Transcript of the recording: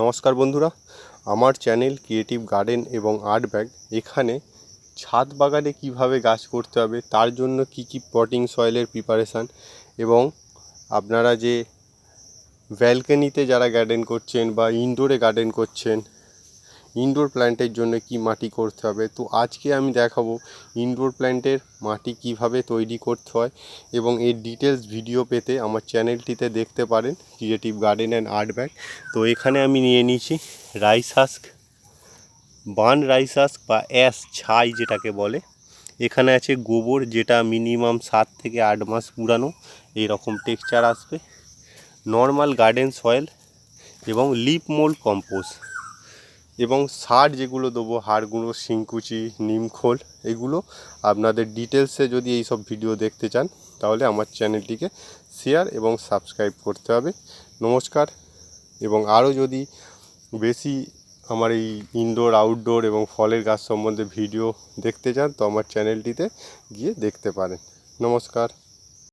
নমস্কার বন্ধুরা, আমার চ্যানেল ক্রিয়েটিভ গার্ডেন এবং আর্ট ব্যাগ। এখানে ছাদ বাগানে কীভাবে গাছ করতে হবে, তার জন্য কি কি পটিং সয়েলের প্রিপারেশান এবং আপনারা যে ব্যালকনিতে যারা গার্ডেন করছেন বা ইনডোরে গার্ডেন করছেন ইনডোর প্ল্যান্টের জন্য কি মাটি করতে হবে? তো আজকে আমি দেখাবো ইনডোর প্ল্যান্টের মাটি কীভাবে তৈরি করতে হয় এবং এর ডিটেলস ভিডিও পেতে আমার চ্যানেলটিতে দেখতে পারেন creative garden and art bag তো এখানে আমি নিয়ে নিয়েছি রাইস হাস্ক বান রাইস হাস্ক বা অ্যাস ছাই যেটাকে বলে। এখানে আছে গোবর যেটা মিনিমাম সাত থেকে আট মাস পুরানো, এইরকম টেক্সচার আসবে। নর্মাল গার্ডেন সয়েল এবং লিপ মোল্ড কম্পোস্ট এবং সার যেগুলো দেবো, হাড়গুঁড়ো, শিংকুচি, নিমখোল, এগুলো আপনাদের ডিটেলসে যদি এই সব ভিডিও দেখতে চান, তাহলে আমার চ্যানেলটিকে শেয়ার এবং সাবস্ক্রাইব করতে হবে। নমস্কার, এবং আরও যদি বেশি আমার এই ইনডোর আউটডোর এবং ফলের গাছ সম্বন্ধে ভিডিও দেখতে চান, তো আমার চ্যানেলটিতে গিয়ে দেখতে পারেন। নমস্কার।